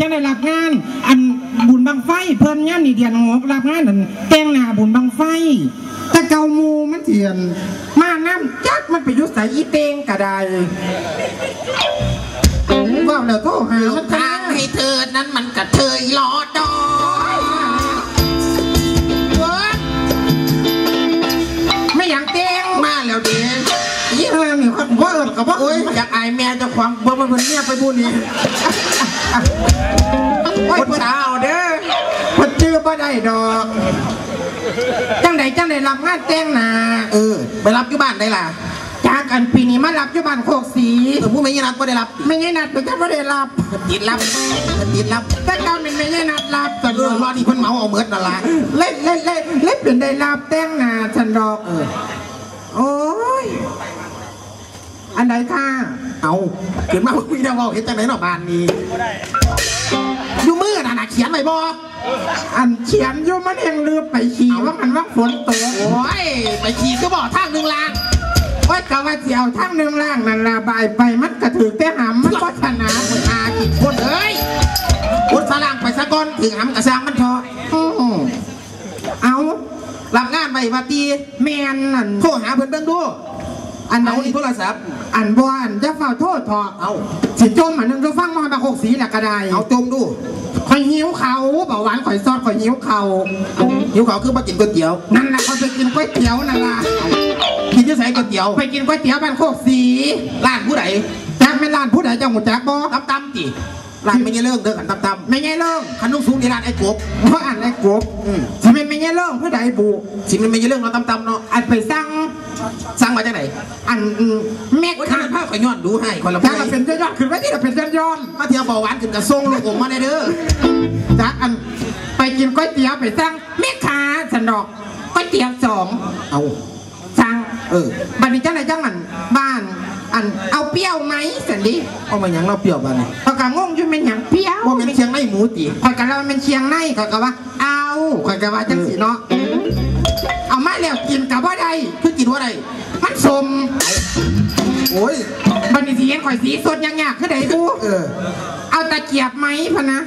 จังได้รับงาน อันบุญบังไฟ เพิ่นงานนี่เดือนหกรับงานนั่นแต่งหน้าบุญบังไฟแต่เกาหมูมันเถียน มาน้ำจักมันไปอยุใส่อีเตงก็ได้ว่าแล้วโทรหามันทางให้เธอนั้นมันกระเทยรอดอยเวิร์ดไม่อยากเตงมาแล้วเดียี่ห้อนี่เขาว่าเอิญกับว่าโอ้ยอยากอายแม่เจ้าของบ่มาเพิ่นเนี่ยไปบุญนี่ คนเช้าเด้อคนชื่อบ่ได้ดอก จังใดจังใดรับงานแต่งหน้าเออ ไปรับอยู่บ้านได้ล่ะจากอันปีนี้มารับอยู่บ้านโคกสีเออผู้ไม่ยินนัดบ่ได้รับ ไม่ใช่นัดเป็นจะไม่ได้รับติดรับติดรับแต่เก่าเป็นไม่ใช่นัดรับเออรอนี่เพิ่นเหมาเอาเมิดนั่นล่ะเล่นเล่นเล่นเล่นเป็นได้รับแต่งหน้าฉันดอกเออโอ้ย อันใดค่ะ เอาเกิดมาบ่มีแนวเว้าเฮ็ดจังได๋เนาะบ้านนี้อยู่มือน่ะนะเขียนไว้บ่อันเขียนอยู่มันเองลืมไปขี่ว่ามันว่าฝนตกโอ้ยไปขี่ก็บ่ทางหนึ่งล่างว่าจะว่าเสียวทั้งหนึ่งล่างนั่นละบายไปมันกระถือแต่หำมันก็ชนะคนอากินคนเอ้ยพุทธล่างไปซะก่อนถึงหำกระซังมันเถอะเอารับงานไว้ว่าตีแมนนั่นโทรหาเพิ่อนเบิ่งดู อันไหนเอานี่โทรศัพท์ อันบอันจะเฝ้าโทษเถอะเอาสิจมอันนึงจะฟังมาแบบหกสีแหละก็ได้เอาจมดูข่อยหิวเขาเบาหวานข่อยซอดข่อยหิวเขาหิวเขาวคือมากินก๋วยเตี๋ยวนั่นแหละเขาไปกินก๋วยเตี๋ยวนั่นล่ะกินจะใส่ก๋วยเตี๋ยวไปกินก๋วยเตี๋ยวบ้านโคกสีร้านผู้ใดจักแม่นร้านผู้ใดเจ้าหูจักบ่ตำตำติ ร้านไม่ใช่เรื่องเด้อกันตำตไม่ไงเลิ่งำขันนุ่งสูงในร้านไอ้กบเพราะอันไอ้กบอืมสิเป็นไม่ไงเลิ่งผู้ใดบุสิมันไม่ใช่เรื่องเนาะตำตำเนาะอันไปสั่งสั่งมาจากไหนอันแม่โอ้ยค้าทานผ้าข่อยย้อนดูให้คนละถ้าเราเป็นยอดๆขึ้นไว้ที่เราเป็นยอดยอดมาเที่ยวเบาหวานขึ้นกระทรงลูกอมมาได้เด้อๆจากอันไปกินก๋วยเตี๋ยวไปสั่งแม่ค้าสนอกก๋วยเตี๋ยวสองเอาสั่งเออบันนี้จังไหนจังอันบ้านอันเอาเปรี้ยวไหมสันดิเอามาหยังเราเปรี้ยวบ้านนี่พอกะงงอยู่ เป็นอย่างเปรี้ยวว่าเป็นเชียงในหมูติคอยกันเราเป็นเชียงในคอยกันว่า เอาคอยกันว่าจังสีเนาะเอามาแล้วกินกับว่าใดคือกินว่าไรมันสมโอ้ยบันนี้สีเห็นข่อยสีสดยังยากคือใดบูเออเอาตะเกียบไหมพะนะ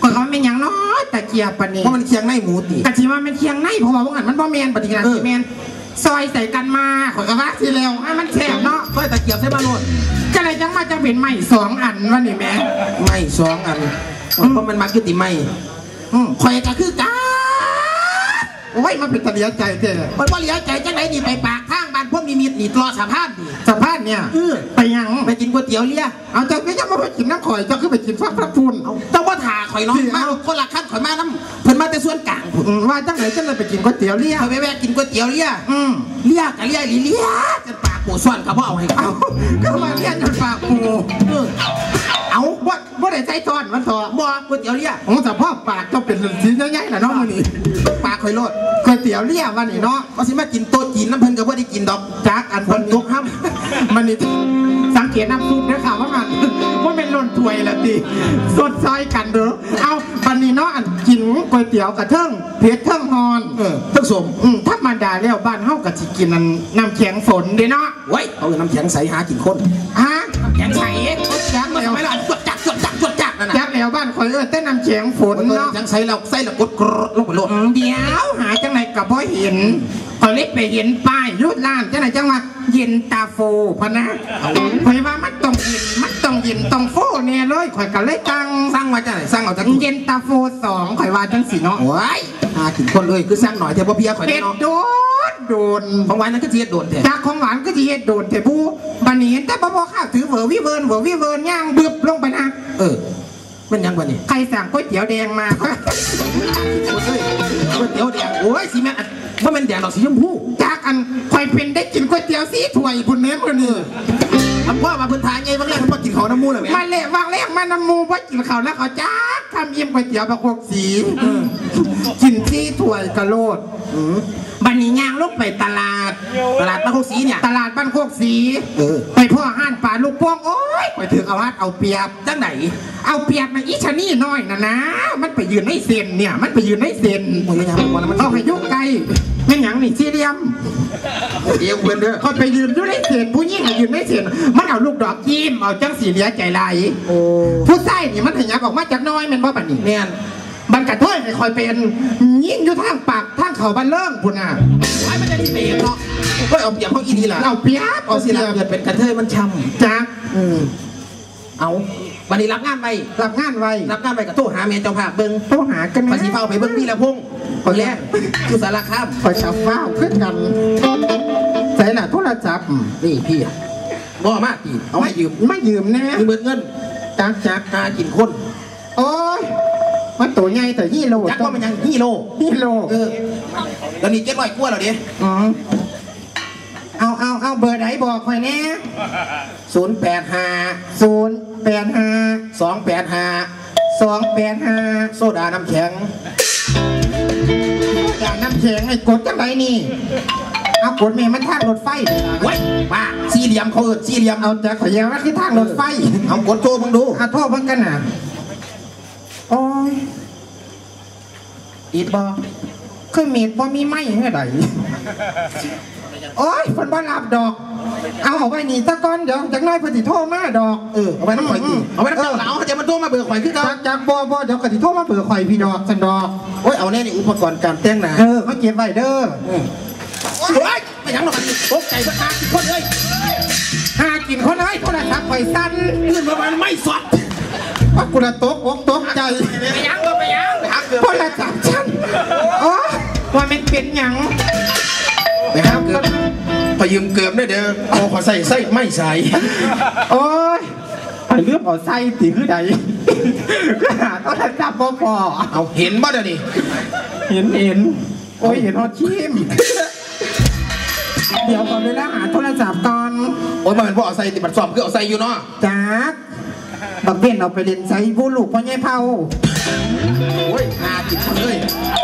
ข่อยก็ว่าเป็นอย่างเน้อยตะเกียบปะนี่ว่ามันเชียงในหมูติกะทิว่ามันเชียงในเพราะว่าพวกนั้นมันบ่แมนปฏิกิริยาเออที่แมน ซอยใส่กันมาข่อยก็ว่าสิแล้วให้มันแซ่บเนาะค่อยตะเกียบใส่มาโลดก็เลยจังมาจะเป็นใหม่สองอันวะนี่แม่ไม่สองอันเพราะมันมักยุติไม่อืมข่อยก็คือกัน โอ้ยมันเป็นตะเลียใจเจ้มันบ่เหลียวใจจังไหนนี่ไปปากข้างบ้านพวกมีมีดนี่รอสะพานนี่สภาพเนี่ยเออไปยังไปกินก๋วยเตี๋ยวเลี้ยเอาเจ้าก็ยังมาไปกินน้ำข่อยเจ้าคือไปกินฟักพระพุนเอาเจ้าว่าถ่าข่อยเน้องจริงมาเอาคนละขั้นข่อยมาน้ำเพิ่นมาแต่ส่วนกลางพุ่นอืมว่าจังไหนจังเลยไปกินก๋วยเตี๋ยวเลี้ยข่อยไปแวะกินก๋วยเตี๋ยวเลี้ยอืมเลี้ยกับเลี้ยอีเลี้ยจนปากปูส่วนเขาบ่เอาให้เอาเขาก็มาเลี้ยจนปากปู เออเอาว่าว่าได้ใจตอนมันต่อบ่ก๋วยเตี๋ยวเลี้ยโอ้แต่พ่อปากเจ้าเป็นสีใหญ่ๆแหละเนาะมันนี่ปากข่อยโลดก๋วยเตี๋ยวเลี้ยวันนี้เนาะว่าสิมากินโต๊ะจีนน้ำเพิ่นก็บ่ได้กินดอกจากอันคนยกห้ำมันนี่สังเกตน้ำซุปด้วยค่ะว่ามันว่าเป็นหล่นถ้วยละติสดซอยกันเด้อเอาวันนี้เนาะอันกินก๋วยเตี๋ยวกระเทิงเผ็ดเทิงฮอนเออทั้งสมอืมธรรมดาแล้วบ้านเฮาก็สิกินน้ำน้ำแข็งฝนเด้เนาะไว้ยเอาน้ำแข็งใสหากินคนฮะ อยเออแต่น้ำแข็งฝนมันเนาะน้ำแข็งใสแล้วใส่แล้วกดกรดลงไปโลดอืมเดี๋ยวหาจังไหนกับบ่เห็นข่อยเล็กไปเห็นป้ายยุดร้านจังไหนจังว่าเย็นตาโฟพะนะข่อยว่ามันต้องเย็นมันต้องเย็นต้องโฟแน่เลยข่อยก็เลยตั้งสร้างมาจากไหนสร้างเอาจากเย็นตาโฟสองข่อยว่าจังสิเนาะโอ้ยหากินคนเลยคือสร้างหน่อยแต่บ่เพียข่อยเป็แน่ดเนาะโดนโดนของหวานนั้นก็สิเฮ็ดโดนแท้จากของหวานก็จะเฮ็ดโดนแต่บูบันนี้เห็นแต่บ่บ่ข้าวถือเหวอวิเวิร์นเหวอวิเวิร์นย่างบึบลงไปนะเออ มันยังบ่นี่ใครสั่งก๋วยเตี๋ยวแดงมาคนเลยก๋วยเตี๋ยวแดงโอ้ยสีแม่นอันว่ามันแดงดอกสีชมพูจากอันข่อยเป็นได้กินก๋วยเตี๋ยวสีถ้วยพุ่นเน้นพุ่นนี่ทำพ่อมาเพิ่นทายไงบางแรกเพิ่นบ่กินของน้ำมูเลยแม่มาเละวางแรกมาน้ำมูว่ากินข้าวแล้วเขาจ้าทำเยี่ยมก๋วยเตี๋ยวบะโคกสี กินสีถ้วยกะโลดอืมบันนี้ย่างลงไปตลาด ตลาดบ้านโคกสีเนี่ย ตลาดบ้านโคกสีเออไปพ่อห้านป่าลูกโป่งโอ้ยไปถึงเอาฮัดเอาเปรียบจังไหน เอาเปรียบมาอีชะนี่น้อยนะนะ มันไปยืนให้เซ็นเนี่ย มันไปยืนให้เซ็นมึงยังยังบ่แล้วมันเอาให้ยุกไกลแม่นหยังนี่สี่เหลี่ยมเดียวเพื่อนเด้อเขาไปยืนอยู่ในเศษผู้หญิงอะยืนในเศษมันเอาลูกดอกยิ้มเอาจังสีเหลียใจไหลายโอ้ผู้ใส่นี่มันถึงยักออกมาจากน้อยแมันบ่บัดนี้แม่น บันกระเทยไม่คอยเป็น ยิ่งอยู่ทางปากทางเขาบันเลิ่งพุ่นอะไอ้มันจะดีเปรียบเนาะก็เอาเปรียบเขาอีนี่ล่ะเอาเปียบเอาสิล่ะเกิดเป็นกระเทยมันช้ำจักอืมเอาวันนี้รับงานไปรับงานไว้รับงานไปกับโทรหาเมียเจ้าภาพเบิ้งโทรหากันภาษีเฝ้าไปเบิ้งพี่ละพงคนแรกคือสารคามคอยชับเฝ้าขึ้นกันใส่หน่ะโทรศัพท์นี่พี่อะบ่มากพี่เอาให้ยืมไม่ยืมแน่ยืมเบิดเงินจักจักหากินคน โอ้ย มันตัวใหญ่แต่ยี่โลยักษ์ว่ามันยังฮีโร่ยี่โลเออตอนนี้เจ็ดร้อยกว่าแล้วเด้อืมเอาเอาเอาเบอร์ไหนบอกคอยแน่ศูนย์แปดห้าศูนย์แปดห้าสองแปดห้าสองแปดห้าโซดาน้ำแข็งอย่างน้ำแข็งไอ้กดจังไรนี่ เอากดเมย์มันทางรถไฟไว้บ้าสี่เหลี่ยมเขาเอิดสี่เหลี่ยมเอาจากขอยาวว่าคือทางรถไฟ เอากดโทรมึงดูอาโทษเพิ่งกันน่ะ โอ้ยอีดบอคือมีดบ่มีไม้เมื่อใดโอ้ยเพิ่นบ่รับดอก เอาเอาไว้นี่ตะก้อนเดี๋ยวจักหน้อยเพิ่นสิโทรมาดอกเออเอาไว้น้ำข่อยตีเอาไว้น้ำเจ้าเหลาเขาจะมาโทรมาเบิกข่อยคือเขาจากจากบ่บ่เดี๋ยวก็สิโทรมาเปิดข่อยพี่ดอกสันดอกโอ้ยเอาแน่นี่อุปกรณ์การแต่งหน้าเออเขาเก็บไว้เด้อโอ้ยไม่ยังหรอกอันนี้ตกใจสักครั้งคนเลยหากินคนเอ้ยโทรศัพท์ข่อยสั่นอื่นประมาณไม่สด ว่ากูละตกอกตกใจไปยังไปยังไปหาเกือบโทรศัพท์ฉันโอ้ยว่ามันเป็นหยังไปหาเกือบพยืมเกือบได้เด้อเอาขอใส่ใส่ไม่ใส่โอ้ยไปเรื่องเอาไส้ติคือใดก็หาโทรศัพท์บ่พอเอาเห็นบ่เดี๋ยวนี้เห็นเห็นโอ้ยเห็นฮอตชิมเดี๋ยวก่อนเวลาหาโทรศัพท์ก่อน โอ้ยมันเป็นพวกเอาใส่ติดบัตรสอบคือเอาใส่อยู่เนาะจัก บักเบนเอาไปเล่นใส่ผู้ลูกพ่อใหญ่เผาโอ้ยหาจิตคนเลย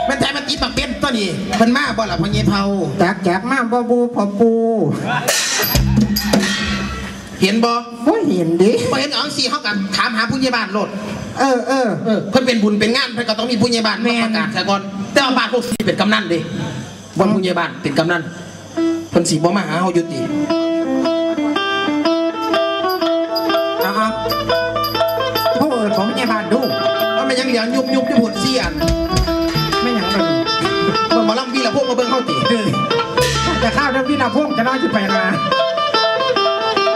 แม่นใจมันติดบักเป็นตัวนี้มันมาบ่ล่ะพ่อเงี้ยเผาจักจักมาบ่บูพอปูเห็นบ่บ่เห็นดิบ่เห็นเอาสิเขากันถามหาผู้ใหญ่บ้านโลดเออเออเออเพิ่นเป็นบุญเป็นงานเพิ่นก็ต้องมีผู้ใหญ่บ้านแม่มานประกาศซะก่อนแต่ว่าบ้านพวกสีเป็นกำนันเดิบนผู้ใหญ่บ้านเป็นกำนันเพิ่นสิบ่มาหาเฮาอยู่ติ ยังเหลือยุบยุบที่ผลเสียนไม่หยังเลยเบิ่งหมอลำวีละพวกมาเบิ่งเฮาติจะข้าวเรื่องพี่นาพ่วงจะน้อยจะไปมา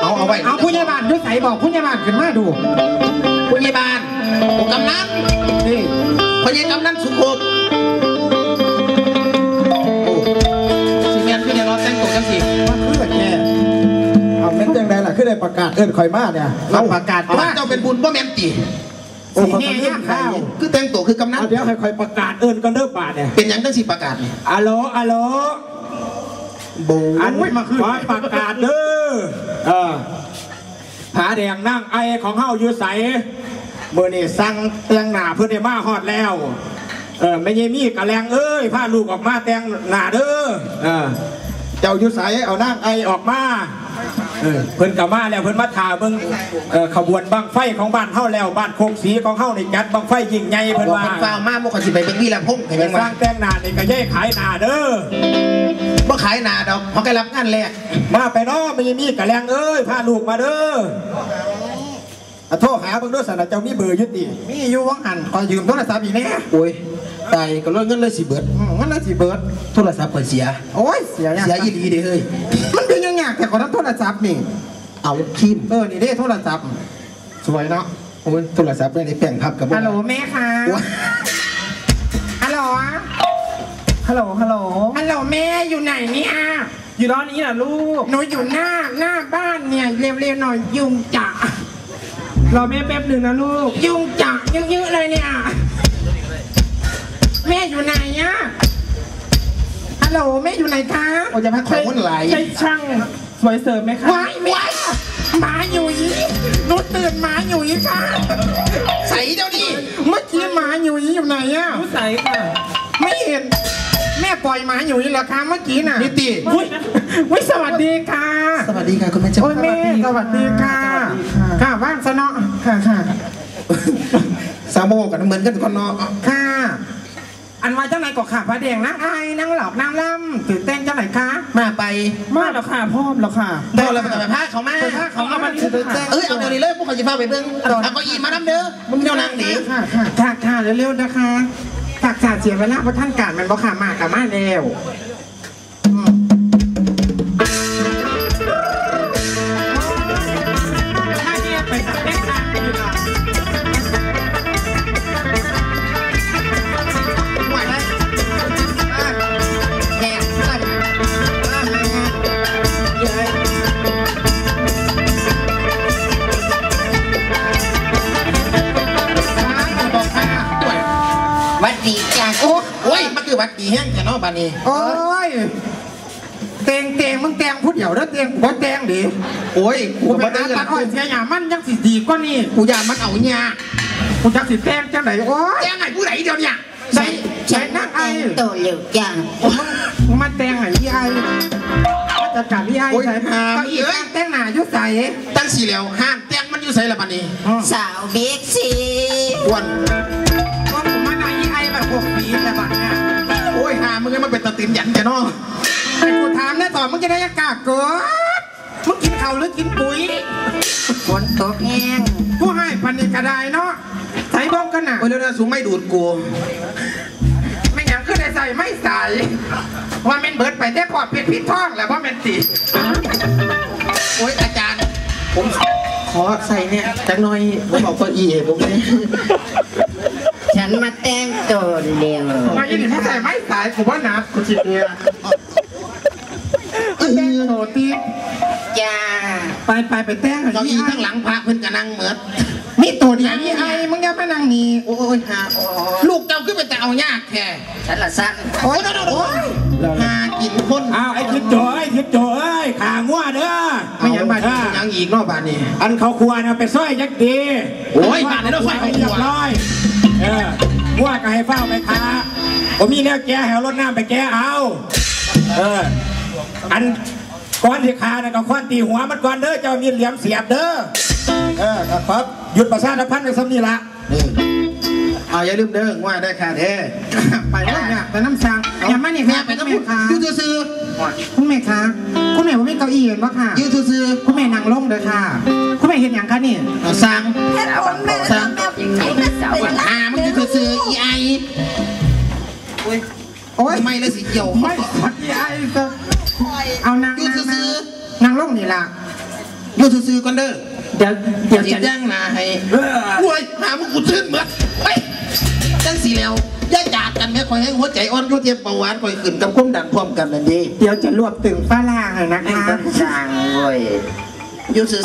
เอาเอาไว้เอาผู้ใหญ่บ้านยุใสบอกผู้ใหญ่บ้านขึ้นมาดูผู้ใหญ่บ้านโอ้กำนันนี่ผู้ใหญ่กำนันสุขบโอ้สิแม่นพี่เนี่ยเราแต่งตัวจังสิว่าคือแกเอาเป็นจังไดล่ะคือได้ประกาศเอิ้นข่อยมาเนี่ยเราประกาศเอาว่าเจ้าเป็นบุญบ่แม่นติ โอ้สีข่อยแง่ก็เล่ย่านงข้าข้าววคือแต่งตัวคือกำนันเอาเดี๋ยวให้ข่อยประกาศเอิ้นกันเด้อบาดเนี่ยเป็นหยังจังสิประกาศนี่อะโหลอะโหลโบอันมาคือขอประกาศเด้อเออผาแดงนั่งไอของเฮาอยู่ใสเมื่อนี่สั่งแต่งหน้าเพื่อนได้มาฮอดแล้วเออไม่ยังมีกะแรงเอ้ยพาลูกออกมาแต่งหน้าเด้อเออเจ้าอยู่ใสเอานั่งไอออกมา เออเพิ่นกลับมาแล้วเพิ่นมาถาเบิ่งเออขบวนบังไฟของบ้านเฮาแล้วบ้านโคกสีของเฮานี่จัดบังไฟยิ่งใหญ่เพิ่นบอกว่าเพิ่นฟ้าวมาบ่ขอยสิไปเบิ่งวีละพงให้ไปแม่งสว่าร้างแต่งหน้านี่ก็ย่ายขายหน้าเด้อบ่ขายหนาดอกเพราะแกรับงานแรกมาไปเนาะมีมีกะแรงเอ้ยพาลูกมาเด้ออะโทรหาเบิ่งเด้อสันนะเจ้ามีเบอร์อยุติมีอยู่วังหันขอยืมโทรศัพท์อีกแน่โอ้ยตายก็เลยเงินเลยสิเบิดอืมงั้นเลยสิเบิร์ดโทรศัพท์ข่อยเสีย โอ้ย เสียอย่างเสียอีหลีเด้เฮ้ยมันเป็น ยังไงแต่ขอรับโทรศัพท์นี่ เอาทีมเออนี่เด้โทรศัพท์ สวยเนาะโอ้ยโทรศัพท์ไม่ได้แป้งพับกับบ่ฮัลโหลแม่คะว้าฮัลโหลฮัลโหลฮัลโหลฮัลโหลแม่อยู่ไหนเนี่ยอยู่ร้านนี้นะลูกหนูอยู่หน้าหน้าบ้านเนี่ยเร็วๆหน่อยยุงจะรอแม่แป๊บหนึ่งนะลูก ยุงจะเยอะๆเลยเนี่ยแม่อยู่ไหนอะฮัลโหลแม่อยู่ไหนคะโอ้ยจะพักของมันไหลายใช่ช่าง สวยเสริมไหมคะว้ายแม่หมาอยู่ยีหนูตื่นหมาอยู่ยีค่ะ ใส่เดี๋ยวนี้เมื่อกี้หมาอยู่ยีอยู่ไหนอะผู้ใสค่ะ ไม่เห็น แม่ปล่อยหมาอยู่ยีเหรอคะเมื่อกี้น่ะนิติอุ้ยอุ้ยสวัสดีค่ะ สวัสดีค่ะคุณแม่เจ้าโอ้ยแม่สวัสดีค่ะ ค่ะว่างซะเนาะค่ะค่ะสามโมกันเหมือนกันคนเนาะค่ะ อันว่าจังไหนก็ขาพระแดงนางไอ้นางหลอกนางล่ำตื่นเต้นจังไหนคะ มาไปมาแล้วค่ะพร้อมแล้วค่ะเดี๋ยวเราไปกับพาเขามาไปพาเขามามาตื่นเต้นเอ้ยเอาตัวนี้เลยพวกเขาจะพาไปเบิ่งเอาเก้าอี้มาน้ำเด้อมึงเที่ยวนั่งหนีค่ะค่ะค่ะค่ะเร็วๆนะคะฝากขาดเสียเวลาเพราะท่านการมันบอกขามากับมาเร็ว อ้ยมันคือวัดดีแห้งแต่นอบานี้โอ้ยเตงเตงมึงแตงพูดเดี๋ยวแล้วเตงบ่แตงดิโอ้ยกูกูก็ไปบ่ได้หาเงิตันดอ้อยเสียหยามันยังสิดีกว่านี่กูอยากมันเอาเนี่ยกูจักสิแตงจังไหนโอ้ยแจ้งไงผู้ไหนเดียวเนี่ยใส่ใส่นั่งไอ้ตัวเร็วจ้าผมมึงมึงมาแตงไหนพี่ไอ้จัดการพี่ไอ้ใส่ก็อีกแตงหนาอยุใส่ตั้งสี่แล้วห้ามแจ้งมันอยู่ใส่ละบานนี้สาวเบิ๊กซีอ้วน ยหามึงให้มันเป็นตะตินหยันแกเนาะไอ้กูถามเนี่ยต่อมึงจะได้ยากาเกิดมึงกินข้าวหรือกินปุ๋ยฝนตกแห้งกูให้พันนี่กระไดเนาะใส่บ้องกันน่ะโอ้ยเรื่องสูงไม่ดูดกูไม่หยังขึ้นได้ใส่ไม่ใส่ว่าเม็นเบิดไปแต่พอดเพียพิษท้องแล้วว่าเม็นตีโอ้ยอาจารย์ ผมขอใส่เนี่ยจังหน่อยผมบอกตัวอีผมเลย ฉันมาแต่งตัวเร็วมาอีนี่ไม่ใส่ไม่ใส่ผมว่าหนักกูจิตเดียวแต้งโถตีจ้าไปไปไปแต้งเก้าอี้ทั้งหลังพระเพิ่นกะนั่งเหมือดนี่ตัวเดียวนี่ไอ้มึงอย่ามานั่งนี่โอ้ยหาลูกเจ้าขึ้นไปแต่เอายากแค่ฉันละสั้นโอ้ยโอ้ยหากินคนอ้าวไอ้ทิศโจไอ้ทิศโจเอ้ยขางัวเด้อไม่หยังบาดอ่ายังอีกเนอกบ้านนี้อันเขาครัวนะไปซอยยักษ์ดีโอ้ยบ้านไหนเราซอยเขาครัวเรียบร้อย เอองัวก็ให้เฝ้าไปค้าผมมีแนวแก้แหวรถน้ำไปแก้เอา เออ อันก้อนที่คานะก็ค้อนตีหัวมันก่อนเด้อ เจ้ามีเหลี่ยมเสียบเด้อ เออครับหยุดประสาทพันธ์ในสำนีละนี่เอาอย่าลืมเด้อว่าได้ค่าเท้ไปแล้วเนี่ยไปน้ำซาง อย่ามานี่แม่ค่ะไปไปต้องน้ำพูแม่ดค่ะยืดซื้อคุณแม่คะคุณแม่ว่ามีเก้าอี้เห็นปะค่ะยืดซื้อคุณแม่นั่งลงเด้อค่ะ คุณแม่เห็นอย่างคะนี่เอาสั่งสาวแม่สาวแม่สาวหามึงยืดซื้ออีไอโอ้ยทำไมเลยสิเกี่ยวไม่ขอที่ไอ้เถอะเอานางยืดนางซื้อนางลงนี่ล่ะยืดซื้อก่อนเด้อเดี๋ยวเดี๋ยวจิจะตย่างนาให้โอ้ยหามึงกูชื่นเหมือนไปจังสีแล้ว ย่าจากกันแม่คอยให้หัวใจอ่อนรู้เทียมเบาหวานคอยขึ้นกับความดันพร้อมกันนั่นดีเดี๋ยวจะรวบตึงฟ้าล่างเลยนะคะสร้างเว้ยยืดซื้อ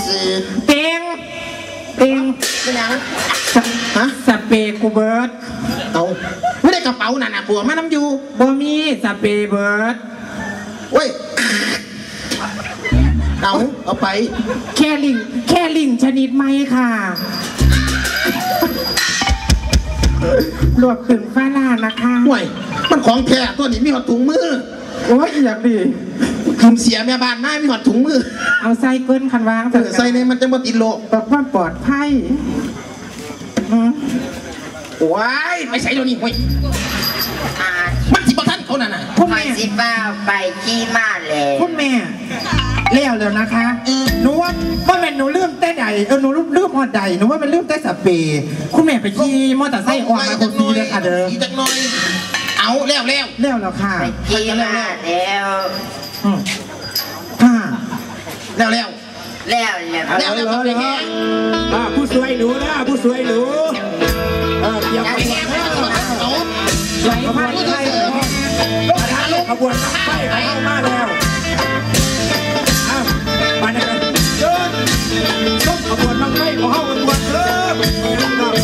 เตียงเตียงเป็นยังสฮะสเปรย์กูเบิร์ดเอาไม่ได้กระเป๋าน่ะนะผัวมาน้ำอยู่บ่มีสเปรย์เบิร์ดเว้ยเอาเอาไป แค่ลิงแค่ลิงชนิดไหมค่ะ รวบตึงฟ้าล่างนะคะห่วยมันของแท้ตัวนี้มีหอดถุงมือโอ้ยอยากดีคืนเสียแม่บ้านมามีหอดถุงมือ เอาไส้เกินคันวางเออใส่ในมันจะมาติดโลกเพื่อความปลอดภัยอืมว้ายไปใส่เดี๋ยวนี้ห่วยอามันสิบท่านเขาน่ะน่ะคุณคอแม่ยสิบ้าไปขี้มาแล้วคุณแม่ เลี้ยวแล้วนะคะเออหนูว่าว่าแม่นหนูลืมเต้ใดเออหนูลืมหอดใดหนูว่ามันลืมเต้สเปรย์คุณแม่ไปขี่มอเตอร์ไซค์ออกมาคนซีเลยค่ะเด้ออีกจักหน่อย เอาแล้วแล้วเลี้ยวแล้วค่ะไปขี้มาแล้วอืมค่ะแล้วแล้วแล้วแล้วแล้วแล้วเป็นไงอ่าผู้สวยหนูนะผู้สวยหนูเออเตรียมขบวนนะเอาไหลมาไหลขบวนน้ำไฟเข้ามาแล้ว ขบวนน้องไม้ขอเฮาขบนนน้งไม้